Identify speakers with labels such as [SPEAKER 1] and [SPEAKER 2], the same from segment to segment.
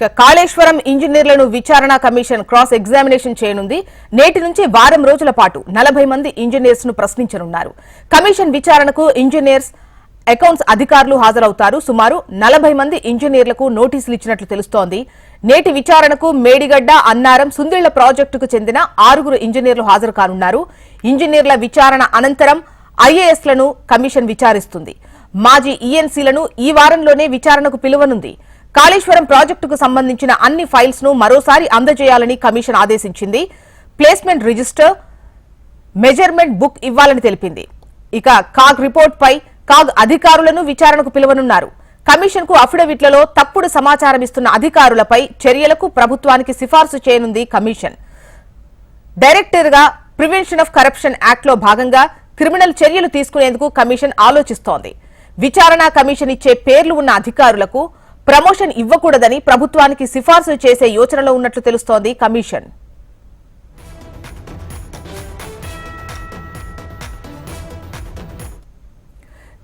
[SPEAKER 1] కాళేశ్వరం ఇంజనీర్లను విచారణ commission cross examination చేయనుంది. నేటి నుంచి వారం రోజుల పాటు నలభై మంది ఇంజనీర్స్ను ప్రశ్నించనున్నారు. కమిషన్ విచారణకు ఇంజనీర్స్ అకౌంట్స్ అధికారులు హాజరవుతారు. సుమారు నలభై మంది ఇంజనీర్లకు నోటీసులు ఇచ్చినట్లు తెలుస్తోంది. నేటి విచారణకు మేడిగడ్డ అన్నారం సుందిళ్ళ ప్రాజెక్టుకు చెందిన ఆరుగురు ఇంజనీర్లు హాజరు కానున్నారు. ఇంజనీర్ల విచారణ అనంతరం ఐఏఎస్లను కమిషన్ విచారిస్తుంది. మాజీ ఈఎన్సీలను ఈ వారంలోనే విచారణకు పిలువనుంది. కాళేశ్వరం ప్రాజెక్టుకు సంబంధించిన అన్ని ఫైల్స్ను మరోసారి అందజేయాలని కమిషన్ ఆదేశించింది. ప్లేస్మెంట్ రిజిస్టర్ మెజర్మెంట్ బుక్ ఇవ్వాలని తెలిపింది. ఇక కాగ్ రిపోర్ట్ పై కాగ్ అధికారులను విచారణకు పిలువనున్నారు. కమిషన్కు అఫిడవిట్లలో తప్పుడు సమాచారం ఇస్తున్న అధికారులపై చర్యలకు ప్రభుత్వానికి సిఫార్సు చేయనుంది కమిషన్. డైరెక్టర్గా ప్రివెన్షన్ ఆఫ్ కరప్షన్ యాక్ట్లో భాగంగా క్రిమినల్ చర్యలు తీసుకునేందుకు కమిషన్ ఆలోచిస్తోంది. విచారణ కమిషన్ ఇచ్చే పేర్లు ఉన్న అధికారులకు ప్రమోషన్ ఇవ్వకూడదని ప్రభుత్వానికి సిఫార్సు చేసే యోచనలో ఉన్నట్లు తెలుస్తోంది కమిషన్.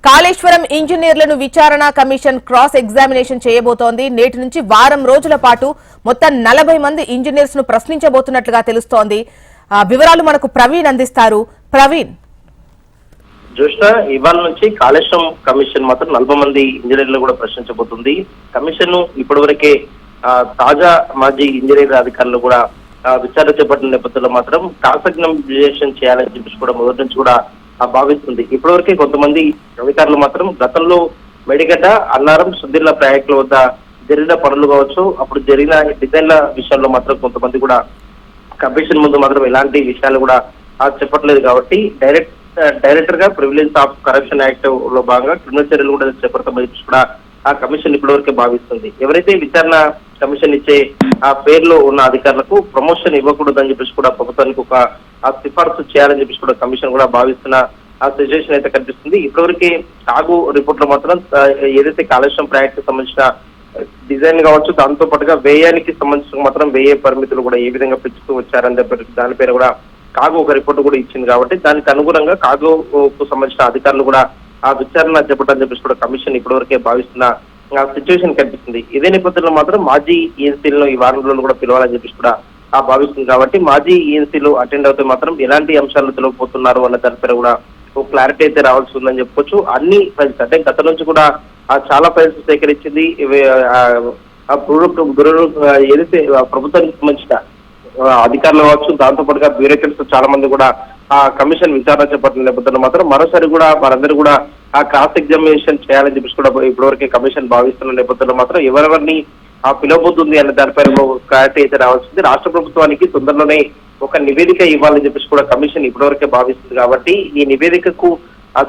[SPEAKER 1] కాళేశ్వరం ఇంజనీర్లను విచారణ కమిషన్ క్రాస్ ఎగ్జామినేషన్ చేయబోతోంది. నేటి నుంచి వారం రోజుల పాటు మొత్తం నలభై మంది ఇంజనీర్స్ను ప్రశ్నించబోతున్నట్లుగా తెలుస్తోంది. వివరాలు మనకు ప్రవీణ్ అందిస్తారు. ప్రవీణ్.
[SPEAKER 2] జోష్ణ ఇవాళ నుంచి కాళేశ్వరం కమిషన్ మాత్రం నలభై మంది ఇంజనీర్లు కూడా ప్రశ్నించబోతుంది. కమిషన్ ఇప్పటి వరకే తాజా మాజీ ఇంజనీర్ అధికారులు కూడా విచారణ చేపట్టిన నేపథ్యంలో మాత్రం క్రాస్ చేయాలని చెప్పేసి కూడా మొదటి నుంచి కూడా భావిస్తుంది. ఇప్పటివరకే కొంతమంది అధికారులు మాత్రం గతంలో మెడిగడ్డ అన్నారం సుద్దిర్ల ప్రాజెక్టుల వద్ద జరిగిన పనులు కావచ్చు అప్పుడు జరిగిన డిజైన్ల విషయంలో మాత్రం కొంతమంది కూడా కమిషన్ ముందు మాత్రం ఎలాంటి విషయాలు కూడా చెప్పట్లేదు కాబట్టి డైరెక్ట్ డైరెక్టర్గా ప్రివిలేజ్ ఆఫ్ కరప్షన్ యాక్ట్లో భాగంగా క్రిమినల్ చర్యలు కూడా చేపడతామని కూడా ఆ కమిషన్ ఇప్పటివరకే భావిస్తుంది. ఎవరైతే విచారణ కమిషన్ ఇచ్చే ఆ పేర్లో ఉన్న అధికారులకు ప్రమోషన్ ఇవ్వకూడదని చెప్పేసి కూడా ప్రభుత్వానికి ఒక ఆ సిఫార్సు చేయాలని చెప్పేసి కూడా కమిషన్ కూడా భావిస్తున్న ఆ సిచ్యువేషన్ అయితే కనిపిస్తుంది. ఇప్పటివరకు సాగు రిపోర్ట్లో మాత్రం ఏదైతే కాలుష్యం ప్రాజెక్ట్ సంబంధించిన డిజైన్ కావచ్చు దాంతో పాటుగా వ్యయానికి సంబంధించిన మాత్రం వ్యయ పరిమితులు కూడా ఏ విధంగా పెంచుతూ వచ్చారని దాని పేరు కూడా కాగో ఒక రిపోర్ట్ కూడా ఇచ్చింది కాబట్టి దానికి అనుగుణంగా కాగుకు సంబంధించిన అధికారులు కూడా ఆ విచారణ చేపట్టాలని చెప్పేసి కూడా కమిషన్ ఇప్పటివరకే భావిస్తున్న ఆ సిచ్యువేషన్ కనిపిస్తుంది. ఇదే నేపథ్యంలో మాత్రం మాజీ ఈఎన్సీలను ఈ వారం రోజులు కూడా పిలవాలని చెప్పేసి కూడా ఆ భావిస్తుంది కాబట్టి మాజీ ఈఎన్సీలు అటెండ్ అవుతే మాత్రం ఎలాంటి అంశాలు తెలియపోతున్నారు అన్న దానిపై కూడా ఒక క్లారిటీ అయితే రావాల్సి ఉందని చెప్పుకోవచ్చు. అన్ని ఫైల్స్ అంటే గత నుంచి కూడా ఆ చాలా ఫైల్స్ సేకరించింది ఆ, ఏదైతే ఆ ప్రభుత్వానికి సంబంధించిన అధికారులు కావచ్చు దాంతో పాటుగా బ్యూరోక్రట్స్ చాలా మంది కూడా ఆ కమిషన్ విచారణ చేపట్టిన నేపథ్యంలో మాత్రం మరోసారి కూడా వారందరూ కూడా ఆ క్రాస్ ఎగ్జామినేషన్ చేయాలని చెప్పేసి కూడా ఇప్పటివరకే కమిషన్ భావిస్తున్న నేపథ్యంలో మాత్రం ఎవరెవరిని ఆ పిలవబోతుంది అనే దానిపై క్లారిటీ అయితే రావాల్సింది రాష్ట్ర ప్రభుత్వానికి తొందరలోనే ఒక నివేదిక ఇవ్వాలని చెప్పేసి కూడా కమిషన్ ఇప్పటివరకే భావిస్తుంది కాబట్టి ఈ నివేదికకు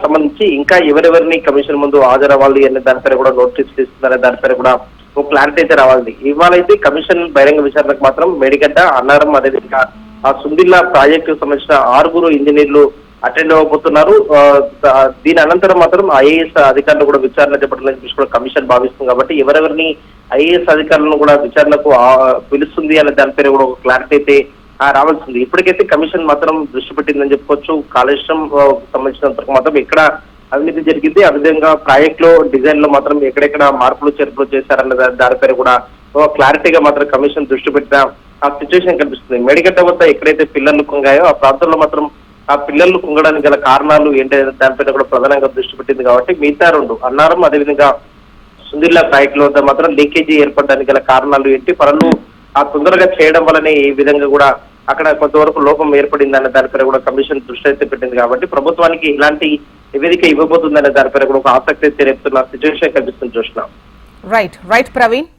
[SPEAKER 2] సంబంధించి ఇంకా ఎవరెవరిని కమిషన్ ముందు హాజరవ్వాలి అనే దానిపై కూడా నోటీస్ ఇస్తుందనే దానిపై కూడా ఒక క్లారిటీ అయితే రావాలి ఇవాళైతే కమిషన్ బహిరంగ విచారణకు మాత్రం మేడిగడ్డ అన్నారం అదేవిధంగా ఆ సుందిల్లా ప్రాజెక్టు సంబంధించిన ఆరుగురు ఇంజనీర్లు అటెండ్ అవ్వబోతున్నారు. దీని అనంతరం మాత్రం ఐఏఎస్ అధికారులు కూడా విచారణ చేపట్టాలని చెప్పేసి కూడా కమిషన్ భావిస్తుంది కాబట్టి ఎవరెవరిని ఐఏఎస్ అధికారులను కూడా విచారణకు పిలుస్తుంది అనే దానిపైన కూడా ఒక క్లారిటీ అయితే రావాల్సింది. ఇప్పటికైతే కమిషన్ మాత్రం దృష్టి పెట్టిందని చెప్పుకోవచ్చు. కాళేశ్వరం ఆ, సంబంధించినంత మాత్రం ఇక్కడ అవినీతి జరిగింది. ఆ విధంగా ప్రాజెక్ట్లో డిజైన్లో మాత్రం ఎక్కడెక్కడ మార్పులు చేర్పులు చేశారన్న దానిపై కూడా క్లారిటీగా మాత్రం కమిషన్ దృష్టి పెట్టిన ఆ సిచ్యువేషన్ కనిపిస్తుంది. మెడిగడ్డ వద్ద ఎక్కడైతే పిల్లలు కుంగాయో ఆ ప్రాంతంలో మాత్రం ఆ పిల్లలు కుంగడానికి గల కారణాలు ఏంటనే దానిపైన కూడా ప్రధానంగా దృష్టి పెట్టింది కాబట్టి మిగతా రెండు అన్నారం అదేవిధంగా సుందిల్లా ప్రాజెక్ట్లో వద్ద మాత్రం లీకేజీ ఏర్పడడానికి గల కారణాలు ఏంటి పనులు ఆ తొందరగా చేయడం వల్లనే ఈ విధంగా కూడా అక్కడ కొంతవరకు లోపం ఏర్పడిందన్న దానిపైన కూడా కమిషన్ దృష్టి అయితే పెట్టింది కాబట్టి ప్రభుత్వానికి ఇలాంటి నివేదిక ఇవ్వబోతుందనే దానిపైన కూడా ఒక ఆసక్తి రేపుతున్న సిచ్యువేషన్ కనిపిస్తుంది చూసినాం
[SPEAKER 1] రైట్ రైట్ ప్రవీణ్